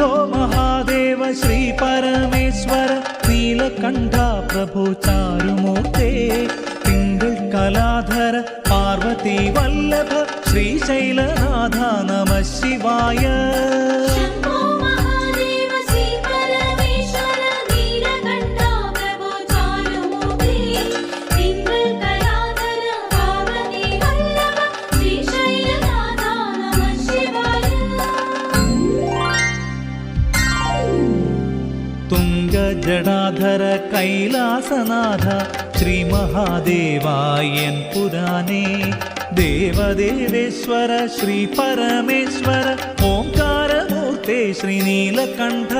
శంభో మహాదేవ శ్రీ పరమేశ్వర నీలకంఠ ప్రభు చారుమూర్తే తింగుల్ కళాధర పార్వతీ వల్లభ శ్రీశైలనాథ నమ శివాయ తుంగ జడాధర కైలాసనాథ శ్రీ మహాదేవాయన్ పురాణే. దేవదేవేశ్వర శ్రీ పరమేశ్వర ఓంకారమూర్తే శ్రీనీలకంఠ